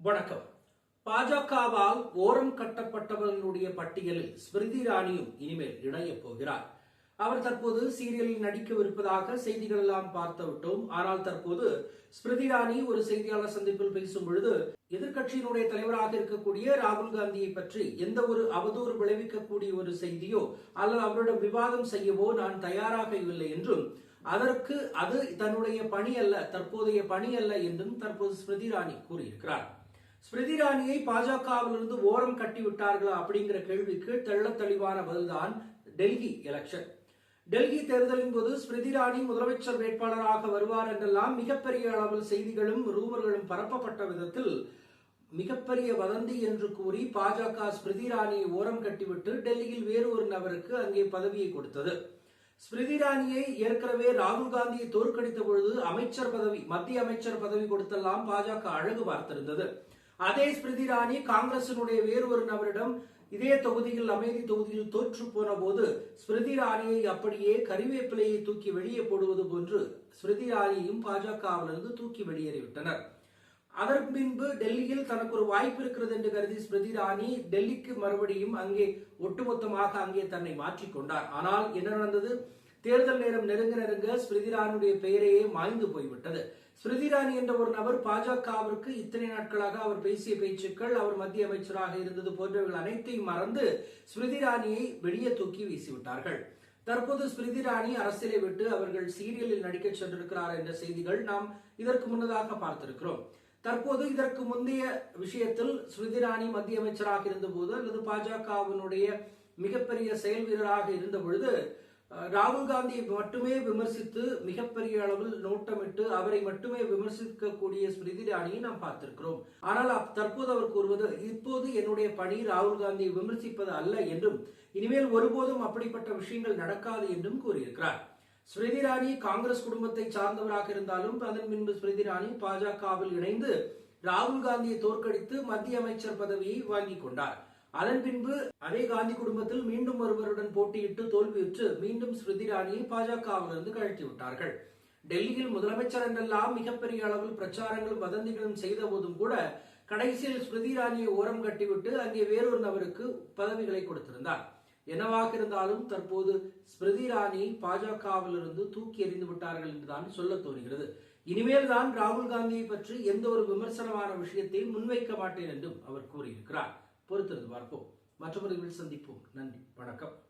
வணக்கம். பாஜகவால் ஓரம் கட்டப்பட்டவர்களுடைய பட்டியலில் ஸ்மிருதி இராணியும் இனிமேல் இணையப் போகிறார். அவர் தற்போது சீரியலில் நடிக்கவிருப்பதாக செய்திகள் எல்லாம் பார்த்து விட்டோம் ஆனால் தற்போது ஸ்மிருதி இராணி ஒரு செய்தியாளர் சந்திப்பில் பேசும் பொழுது எதிர்க்கட்சியினுடைய தலைவராக இருக்கக்கூடிய ராகுல் காந்தியை பற்றி எந்த ஒரு அவதூறு விளைவிக்கக்கூடிய ஒரு செய்தியோ அல்லது அவரிடம் விவாதம் செய்யவோ நான் தயாராக இல்லை என்றும் அதற்கு அது தன்னுடைய பணி அல்ல தற்போதைய பணி அல்ல என்றும் தற்போது ஸ்மிருதி இராணி கூறியிருக்கிறார். ஸ்மிருதி இராணியை பாஜகவிலிருந்து ஓரம் கட்டி விட்டார்களா அப்படிங்கிற கேள்விக்கு தெள்ள தெளிவான பதில்தான் டெல்லி எலெக்ஷன் டெல்லி தேர்தலின் போது ஸ்மிருதி இராணி முதலமைச்சர் வேட்பாளராக வருவார் என்றெல்லாம் மிகப்பெரிய அளவில் செய்திகளும் ரூமர்களும் பரப்பப்பட்ட விதத்தில் மிகப்பெரிய வதந்தி என்று கூறி பாஜக ஸ்மிருதி இராணியை ஓரம் கட்டிவிட்டு டெல்லியில் வேறு ஒரு நபருக்கு அங்கே பதவியை கொடுத்தது. ஸ்மிருதி இராணியை ஏற்கனவே ராகுல் காந்தியை தோற்கடித்த பொழுது அமைச்சர் பதவி மத்திய அமைச்சர் பதவி கொடுத்தெல்லாம் பாஜக அழகு பார்த்திருந்தது. அதே ஸ்மிருதி இரானி காங்கிரசினுடைய வேறு ஒரு நபரிடம் இதே தொகுதியில் அமைதி தொகுதியில் தோற்று போன போது ஸ்மிருதி இரானியை அப்படியே கறிவேப்பிலையை தூக்கி வெளியே போடுவது போன்று ஸ்மிருதி இரானியையும் பாஜகவிலிருந்து தூக்கி வெளியேறிவிட்டனர். அதற்கு பின்பு டெல்லியில் தனக்கு ஒரு வாய்ப்பு இருக்கிறது என்று கருதி ஸ்மிருதி இரானி டெல்லிக்கு மறுபடியும் அங்கே ஒட்டுமொத்தமாக அங்கே தன்னை மாற்றிக்கொண்டார் ஆனால் என்ன நடந்தது? தேர்தல் நேரம் நெருங்க நெருங்க ஸ்மிருதி இரானியுடைய பெயரையே மாய்ந்து போய்விட்டது. ஸ்மிருதி இரானி என்ற ஒரு நபர் பாஜகவிற்கு இத்தனை நாட்களாக அவர் பேசிய பேச்சுக்கள் அவர் மத்திய அமைச்சராக இருந்தது போன்றவர்கள் அனைத்தையும் மறந்து ஸ்மிருதி இரானியை வெளியே தூக்கி வீசிவிட்டார்கள். தற்போது ஸ்மிருதி இரானி அரசியலை விட்டு அவர்கள் சீரியலில் நடிக்க சென்றிருக்கிறார் என்ற செய்திகள் நாம் இதற்கு முன்னதாக பார்த்திருக்கிறோம். தற்போது இதற்கு முந்தைய விஷயத்தில் ஸ்மிருதி இரானி மத்திய அமைச்சராக இருந்தபோது அல்லது பாஜகவினுடைய மிகப்பெரிய செயல் வீரராக இருந்த பொழுது ராகுல் காந்தியை மட்டுமே விமர்சித்து மிகப்பெரிய அளவில் நோட்டமிட்டு அவரை மட்டுமே விமர்சிக்கக்கூடிய ஸ்மிருதி ராணியை நாம் பார்த்திருக்கிறோம். ஆனால் தற்போது அவர் கூறுவது இப்போது என்னுடைய பணி ராகுல் காந்தியை விமர்சிப்பது அல்ல என்றும் இனிமேல் ஒருபோதும் அப்படிப்பட்ட விஷயங்கள் நடக்காது என்றும் கூறியிருக்கிறார். ஸ்மிருதி ராணி காங்கிரஸ் குடும்பத்தை சார்ந்தவராக இருந்தாலும் அதன் பின்பு ஸ்மிருதி ராணி பாஜகவில் இணைந்து ராகுல் காந்தியை தோற்கடித்து மத்திய அமைச்சர் பதவியை வாங்கிக் கொண்டார். அதன் பின்பு அதே காந்தி குடும்பத்தில் மீண்டும் ஒருவருடன் போட்டியிட்டு தோல்வியுற்று மீண்டும் ஸ்மிருதி இராணியை பாஜகவிலிருந்து கழட்டி விட்டார்கள். டெல்லியில் முதலமைச்சர் என்றெல்லாம் மிகப்பெரிய அளவில் பிரச்சாரங்களும் வதந்திகளும் செய்த போதும் கூட கடைசியில் ஸ்மிருதி இராணியை ஓரம் கட்டிவிட்டு அங்கே வேறொரு நபருக்கு பதவிகளை கொடுத்திருந்தார். என்னவாக இருந்தாலும் தற்போது ஸ்மிருதி இராணி பாஜகவிலிருந்து தூக்கி எறிந்து விட்டார்கள் என்றுதான் சொல்ல தோன்றுகிறது. இனிமேல் தான் ராகுல் காந்தியை பற்றி எந்த ஒரு விமர்சனமான விஷயத்தையும் முன்வைக்க மாட்டேன் என்றும் அவர் கூறியிருக்கிறார். பொறுத்திருந்து பார்ப்போம். மற்றவர்களில் சந்திப்போம். நன்றி. வணக்கம்.